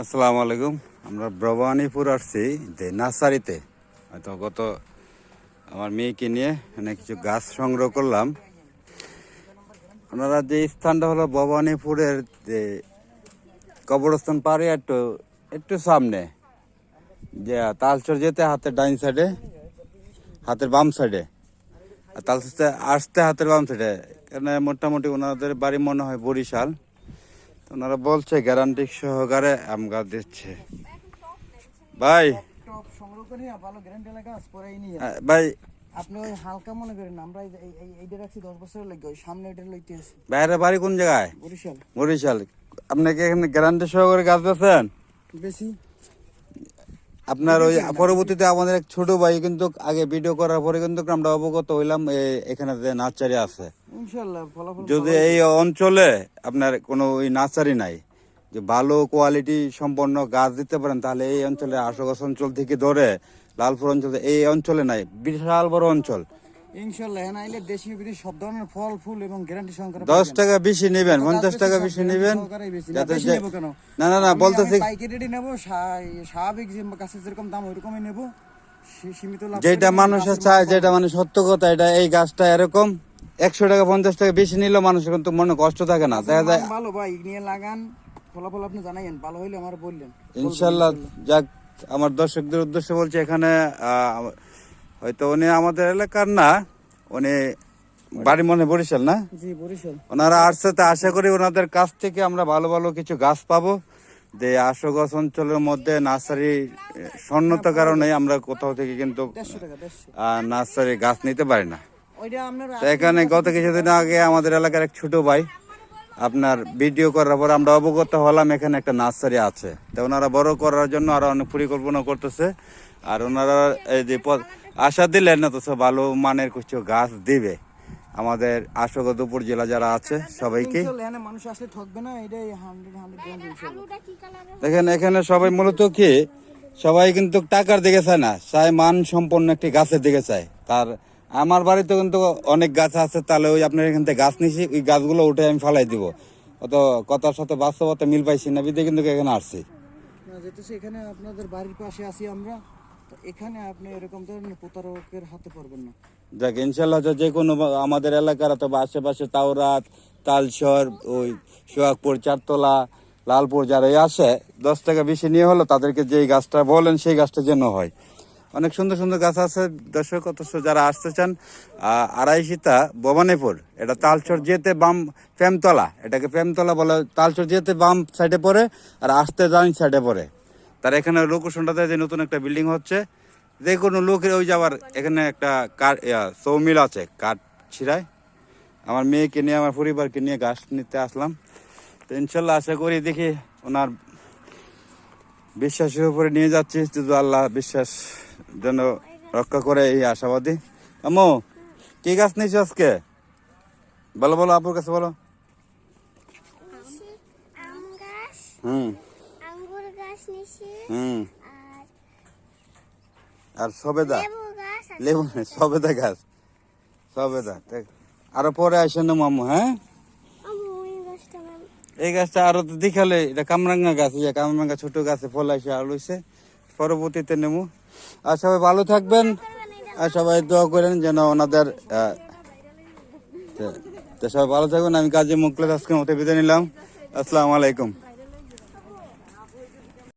আসসালামু আলাইকুম। আমরা ব্রবানীপুর আসছি, যে নার্সারিতে। হয়তো গত আমার মেয়েকে নিয়ে এখানে কিছু গাছ সংগ্রহ করলাম। আপনারা যে স্থানটা হলো ভবানীপুরের যে কবরস্থান পারে একটু একটু সামনে। যে তালচর যেতে হাতের ডাইন সাইডে, হাতের বাম সাইডে। আর তালচরতে আসতে হাতের বাম সাইডে। এখানে মোটামুটি ওনাদের বাড়ি মনে হয় বরিশাল। ওনারা বলছে গ্যারান্টি সহকারে আম গাছ দিচ্ছে। ভাই। টপ সংগ্রহ করে ভালো গ্যারান্টি লাগা পরে নিয়ে। আহ, ভাই। আপনি ওই হালকা মনে করেন আমরা এই- এই- এই- এইটা রাখছি দশ বছরের লাগে ওই সামনে এটা লইতে আছি বাইরের বাড়ি কোন জায়গায়? বরিশাল। বরিশাল। আপনাকে এখানে গ্যারান্টি সহকারে গাছ দিয়েছেন বেশি। আপনার ওই পরবর্তীতে আমাদের এক ছোট ভাই কিন্তু আগে ভিডিও করার পরে কিন্তু আমরা অবগত হইলাম এখানে যে নার্সারি আছে। যদি এই অঞ্চলে আপনার কোনো ওই নার্সারি নাই যে ভালো কোয়ালিটি সম্পন্ন গাছ দিতে পারেন তাহলে এই অঞ্চলে আশোগাছ অঞ্চল থেকে ধরে লালপুর অঞ্চল এই অঞ্চলে নাই বিশাল বড় অঞ্চল। হ্যাঁ আইলে দেশি বিদেশি সব ধরনের ফল ফুল এবং গ্যারান্টি সহকারে দশ টাকা বেশি নেবেন পঞ্চাশ টাকা বেশি নেবেন যাতে না না না বলতেছি পাইকারি রেডি স্বাভাবিক যে গাছের যেরকম দাম ওইরকমই নেব। যেটা করে মানুষের চায় যেটা মানে সত্য কথা এটা এই গাছটা এরকম একশো টাকা পঞ্চাশ টাকা বেশি নিলেও মানুষের কিন্তু মনে কষ্ট থাকে না। দেখা যায় ভালো ভাই নিয়ে লাগান ফলাফল আপনি জানাইন ভালো হইলে আমার বললেন। ইনশাল্লাহ। যাক আমার দর্শকদের উদ্দেশ্যে বলছি এখানে আহ, হয়তো উনি আমাদের এলাকার না উনি বাড়ি মনে হয় বরিশাল না? জি বরিশাল। ওনারা আসছে তো আশা করি ওনাদের কাছ থেকে আমরা ভালো ভালো কিছু গাছ পাবো যে আশুগছ অঞ্চলের মধ্যে নার্সারি সন্ন্যত কারণে আমরা কোথাও থেকে কিন্তু নার্সারি গাছ নিতে পারি না। এখানে গত কিছুদিন আগে আমাদের এলাকার এক ছোট ভাই আপনার ভিডিও করার পর আমরা অবগত হলাম এখানে একটা নার্সারি আছে। তো ওনারা বড় করার জন্য আরও অনেক পরিকল্পনা করতেছে আর ওনারা এই যে আশা দিলেন না তো সব ভালো মানের কিছু গাছ দিবে। আমাদের আশুগদপুর জেলা যারা আছে সবাইকে। দেখেন এখানে সবাই মূলত কি সবাই কিন্তু টাকার দিকে চায় না চায় মান সম্পন্ন একটি গাছের দিকে চায়। তার আমার বাড়িতে কিন্তু অনেক গাছ আছে তাহলে ওই আপনার এখান থেকে গাছ নিছি ওই গাছগুলো উঠে আমি ফালাই দিব। অত কথার সাথে বাস্তবতা মিল পাইছি না বিদে কিন্তু এখানে আসছি। না এখানে আপনাদের বাড়ির পাশে আছি আমরা তো এখানে আপনি এরকম ধরনের প্রতারকের হাতে পড়বেন না। যাক ইনশাল্লাহ যে কোনো আমাদের এলাকার অথবা আশেপাশে তাওরাত তালসর ওই সোহাগপুর, চারতলা, লালপুর যারা এই আসে দশ টাকা বেশি নিয়ে হলো তাদেরকে যেই গাছটা বলেন সেই গাছটা যেন হয়। অনেক সুন্দর সুন্দর গাছ আছে, দর্শক অথচ যারা আসতে চান আড়াইশিতা ভবানীপুর, এটা তালচর যেতে বাম প্রেমতলা, এটাকে প্রেমতলা বলে তালচর যেতে বাম সাইডে পড়ে আর আসতে ডান সাইডে পড়ে। তার এখানে লোকেশনটাতে যে নতুন একটা বিল্ডিং হচ্ছে যে কোনো লোকের ওই যাবার এখানে একটা কাঠ সৌমিল আছে কাঠ ছিড়ায়। আমার মেয়েকে নিয়ে আমার পরিবারকে নিয়ে গাছ নিতে আসলাম। তো ইনশাল্লাহ আশা করি দেখি ওনার বিশ্বাসের উপরে নিয়ে যাচ্ছি যদি আল্লাহ বিশ্বাস যেন রক্ষা করে এই আশাবাদী। আম্মু কি গাছ নিয়েছো আজকে? বলো বলো আপুর কাছে বলো। আম হুম। হুম। আর সবেদা। লেবু সবেদা গাছ। সবেদা আরও পরে আসেন না মামু হ্যাঁ? এই গাছটা আরও তো দেখালে এটা কামরাঙ্গা গাছ এই যে কামরাঙ্গা ছোট গাছে ফল আসে আর লইছে পরবর্তীতে নেব আর সবাই ভালো থাকবেন। আর সবাই দোয়া করেন যেন ওনাদের সবাই ভালো থাকবেন। আমি কাজে মুখলে আজকে মতো বিদায় নিলাম। আসসালামু আলাইকুম।